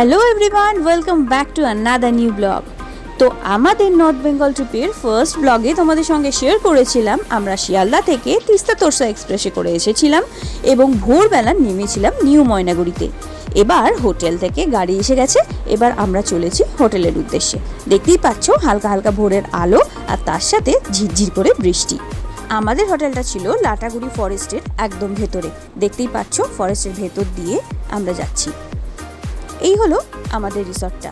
Hello everyone welcome back to another new blog তো আমাদের north Bengal ট্রিপের ফার্স্ট ব্লগে তোমাদের সঙ্গে শেয়ার করেছিলাম, আমরা শিয়ালদা থেকে তিস্তা তোরসা এক্সপ্রেসে করে এসেছিলাম এবং ভোরবেলা নেমেছিলাম নিউ ময়নাগুড়িতে। এবার হোটেল থেকে গাড়ি এসে গেছে, এবার আমরা চলেছি হোটেলের উদ্দেশ্যে। দেখতেই পাচ্ছ হালকা হালকা ভোরের আলো আর তার সাথে ঝিরঝির করে বৃষ্টি। আমাদের হোটেলটা ছিল লাটাগুড়ি ফরেস্টের একদম ভেতরে। দেখতেই পাচ্ছ ফরেস্টের ভেতর দিয়ে আমরা যাচ্ছি। এই হলো আমাদের রিসর্টটা।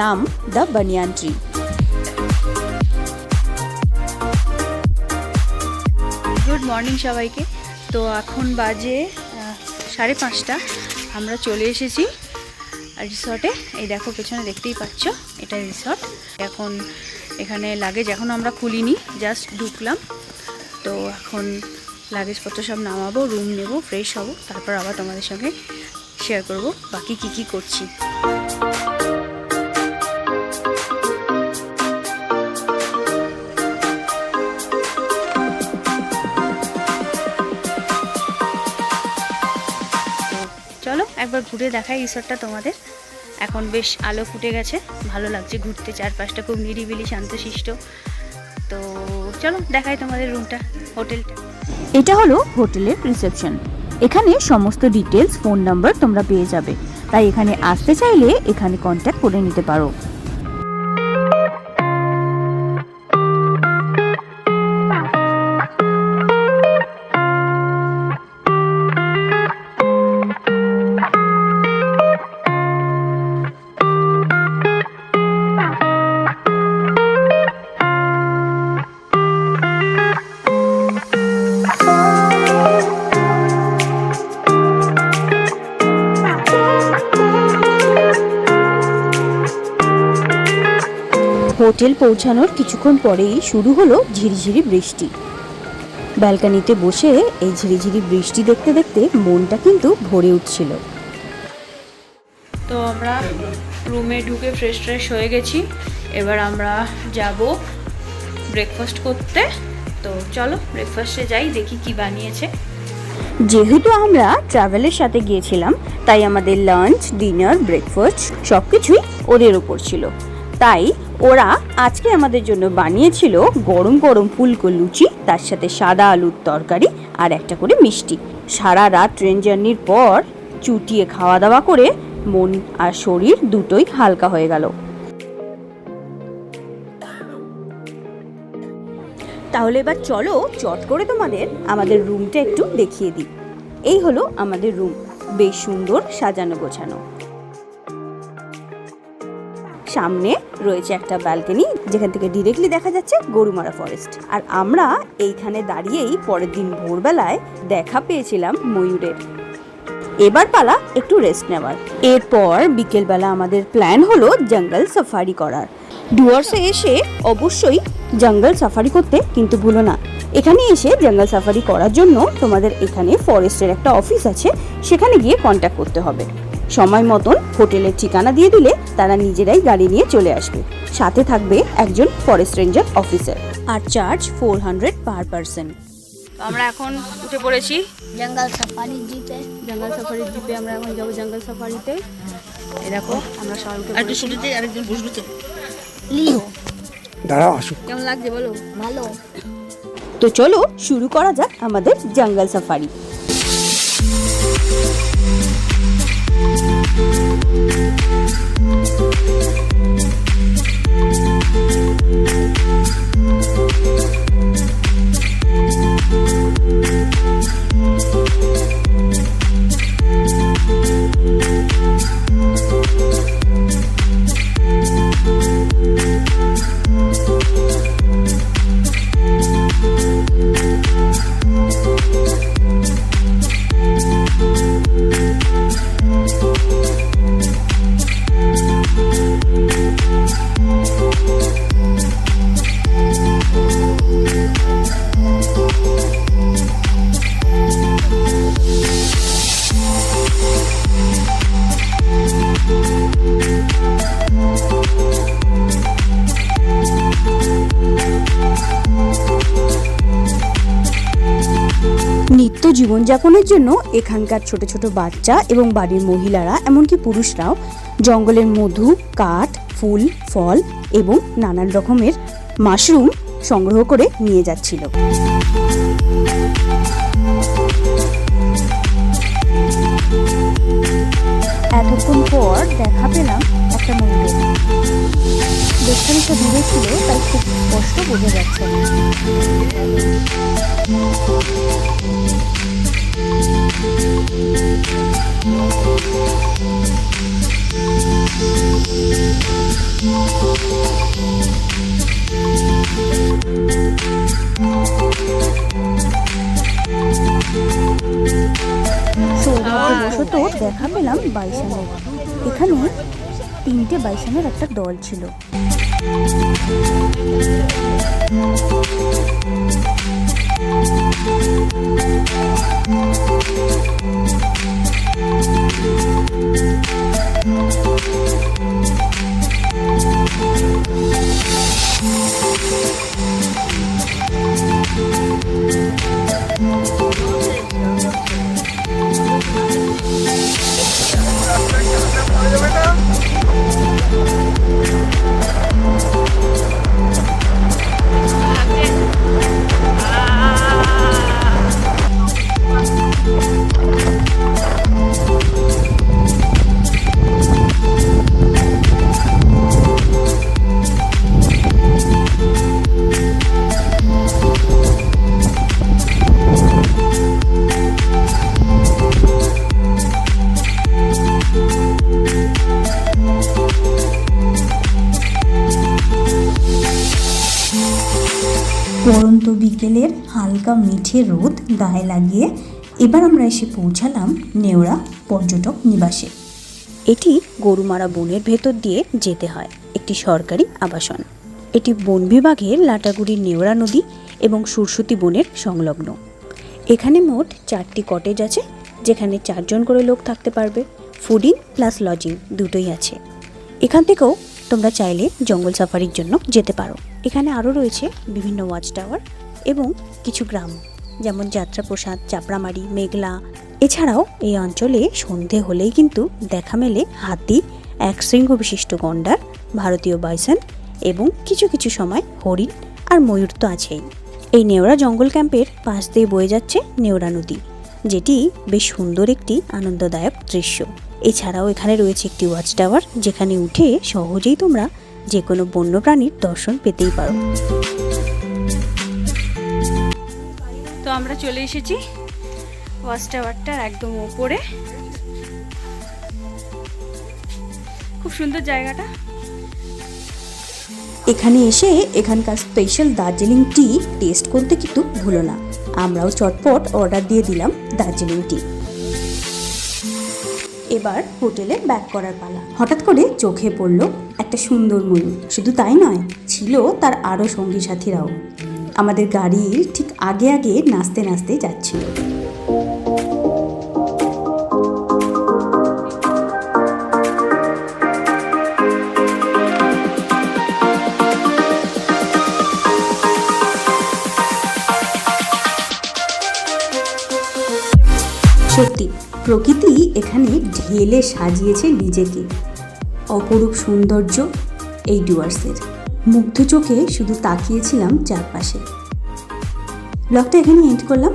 নাম the banyan tree. Good morning সবাইকে। তো এখন বাজে সাড়ে পাঁচটা। আমরা চলে এসেছি রিসর্টে। এই দেখো, পেছনে দেখতেই পাচ্ছ, এটা রিসর্ট। এখন এখানে লাগেজ এখন আমরা খুলিনি, জাস্ট ঢুকলাম। তো এখন লাগেজপত্র সব নামাবো, রুম নেব, ফ্রেশ হব, তারপর আবার তোমাদের সঙ্গে শেয়ার করব, বাকি কি কি করছি। চলো, একবার ঘুরে দেখাই রিসর্টটা তোমাদের। এখন বেশ আলো ফুটে গেছে, ভালো লাগছে ঘুরতে, চারপাশটা খুব নিরিবিলি, শান্তশিষ্ট। তো চলো, দেখাই তোমাদের রুমটা হোটেলটা। এটা হলো হোটেলের রিসেপশন এখানে সমস্ত ডিটেলস ফোন নাম্বার তোমরা পেয়ে যাবে। তাই এখানে আসতে চাইলে এখানে কন্ট্যাক্ট করে নিতে পারো। হোটেল পৌঁছানোর কিছুক্ষণ পরেই শুরু হলো ঝিরিঝিরি বৃষ্টি। ব্যালকানিতে বসে এই ঝিরিঝিরি বৃষ্টি দেখতে দেখতে মনটা কিন্তু ভরে উঠছিল। তো আমরা রুমে ঢুকে ফ্রেশ ফ্রেশ হয়ে গেছি। এবার আমরা যাব ব্রেকফাস্ট করতে। তো চলো ব্রেকফাস্টে যাই দেখি কি বানিয়েছে। যেহেতু আমরা ট্রাভেলের সাথে গিয়েছিলাম তাই আমাদের লাঞ্চ ডিনার ব্রেকফাস্ট সব কিছুই ওদের ওপর ছিল। তাই ওরা আজকে আমাদের জন্য বানিয়েছিল গরম গরম ফুলকো লুচি, তার সাথে সাদা আলুর তরকারি আর একটা করে মিষ্টি। সারা রাত ট্রেন জার্নির পর চুটিয়ে খাওয়া দাওয়া করে মন আর শরীর দুটোই হালকা হয়ে গেল। তাহলে এবার চলো, চট করে তোমাদের আমাদের রুমটা একটু দেখিয়ে দিই। এই হলো আমাদের রুম বেশ সুন্দর সাজানো গোছানো। সামনে রয়েছে একটা ব্যালকনি যেখান থেকে ডিরেক্টলি দেখা যাচ্ছে গরুমারা ফরেস্ট আর আমরা এইখানে দাঁড়িয়েই পরের দিন ভোরবেলায় দেখা পেয়েছিলাম ময়ূরের। এবার পালা একটু রেস্ট নেওয়ার। এরপর বিকেলবেলা আমাদের প্ল্যান হলো জঙ্গল সাফারি করার। ডুয়ার্সে এসে অবশ্যই জঙ্গল সাফারি করতে কিন্তু ভুলো না। এখানে এসে জঙ্গল সাফারি করার জন্য তোমাদের এখানে ফরেস্টের একটা অফিস আছে, সেখানে গিয়ে কন্ট্যাক্ট করতে হবে। সময় মতন হোটেলের ঠিকানা দিয়ে দিলে তারা নিজেরাই গাড়ি নিয়ে চলে আসবে। সাথে থাকবে একজন ফরেস্ট রেঞ্জার অফিসার আর charge four hundred per person আমরা এখন উঠে পড়েছি। জঙ্গল সাফারি জিপে জঙ্গল সাফারির জিপে আমরা এখন যাব জঙ্গল সাফারিতে এই দেখো আমরা সবাই উঠে আর একটু পড়েছি। শুরুতে আরেকজন বসবো তো। লিও। দাঁড়াও আসুক কেমন লাগছে বলো? ভালো। তো চলো শুরু করা যাক আমাদের জঙ্গল সাফারি নিত্য জীবনযাপনের জন্য এখানকার ছোট ছোট বাচ্চা এবং বাড়ির মহিলারা, এমনকি পুরুষরাও জঙ্গলের মধু, কাঠ, ফুল, ফল এবং নানান রকমের মাশরুম সংগ্রহ করে নিয়ে যাচ্ছিল। এতক্ষণ পর দেখা পেলাম একটা মন্দির। বেশ দূরে ছিল, তাই খুব স্পষ্ট বোঝা যাচ্ছে না। সৌভাগ্যবশত দেখা পেলাম বাইসানের এখানে তিনটে বাইসনের একটা দল ছিল। পরন্ত বিকেলের হালকা মিঠে রোদ গায়ে লাগিয়ে এবার আমরা এসে পৌঁছালাম নেওড়া পর্যটক নিবাসে। এটি গরুমারা বনের ভেতর দিয়ে যেতে হয়, একটি সরকারি আবাসন। এটি বন বিভাগের লাটাগুড়ির নেওড়া নদী এবং সুরসুতি বনের সংলগ্ন। এখানে মোট চারটি কটেজ আছে, যেখানে চারজন করে লোক থাকতে পারবে। ফুডিং প্লাস লজিং দুটোই আছে। এখান থেকেও তোমরা চাইলে জঙ্গল সাফারির জন্য যেতে পারো। এখানে আরও রয়েছে বিভিন্ন ওয়াচ টাওয়ার এবং কিছু গ্রাম, যেমন যাত্রাপ্রসাদ, চাপড়ামারি, মেঘলা। এছাড়াও এই অঞ্চলে সন্ধে হলেই কিন্তু দেখা মেলে হাতি, এক শৃঙ্গ বিশিষ্ট গন্ডার, ভারতীয় বাইসন এবং কিছু কিছু সময় হরিণ আর ময়ূর তো আছেই। এই নেওড়া জঙ্গল ক্যাম্পের পাশ দিয়ে বয়ে যাচ্ছে নেওড়া নদী, যেটি বেশ সুন্দর একটি আনন্দদায়ক দৃশ্য। এছাড়াও এখানে রয়েছে একটি ওয়াচ টাওয়ার যেখানে উঠে সহজেই তোমরা যে কোনো বন্যপ্রাণীর দর্শন পেতেই পারো। তো আমরা চলে এসেছি ওয়াচ টাওয়ারটার একদম ওপরে। খুব সুন্দর জায়গাটা। এখানে এসে এখানকার স্পেশাল দার্জিলিং টি টেস্ট করতে কিন্তু ভুলো না। আমরাও চটপট অর্ডার দিয়ে দিলাম দার্জিলিং টি এবার হোটেলে ব্যাক করার পালা। হঠাৎ করে চোখে পড়ল একটা সুন্দর ময়ূর। শুধু তাই নয়, ছিল তার আরও সঙ্গী সাথীরাও। আমাদের গাড়ির ঠিক আগে আগে নাচতে নাচতে যাচ্ছিল। সত্যি, প্রকৃতি এখানে ঢেলে সাজিয়েছে নিজেকে। অপরূপ সৌন্দর্য এই ডুয়ার্সের। মুগ্ধ চোখে শুধু তাকিয়েছিলাম চারপাশে। ব্লগটা এখানে এন্ড করলাম।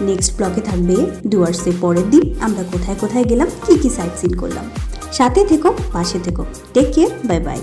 নেক্সট ব্লগে থাকবে ডুয়ার্সের পরের দিন। আমরা কোথায় কোথায় গেলাম, কী কী সাইট সিন করলাম। সাথে থেকো, পাশে থেকো। Take care bye bye